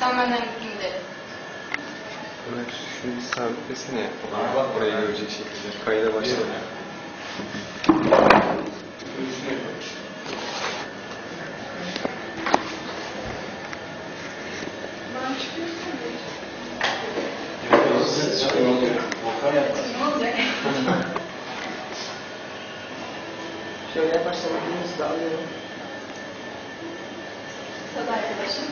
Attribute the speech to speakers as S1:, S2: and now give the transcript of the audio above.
S1: Sen benden gittin gidelim.
S2: Ömer şunu bir sabitlesene. Bak oraya görecek şekilde. Kayda başladı.
S3: Şöyle yaparsam elinizi alıyorum.
S1: Tabii arkadaşım.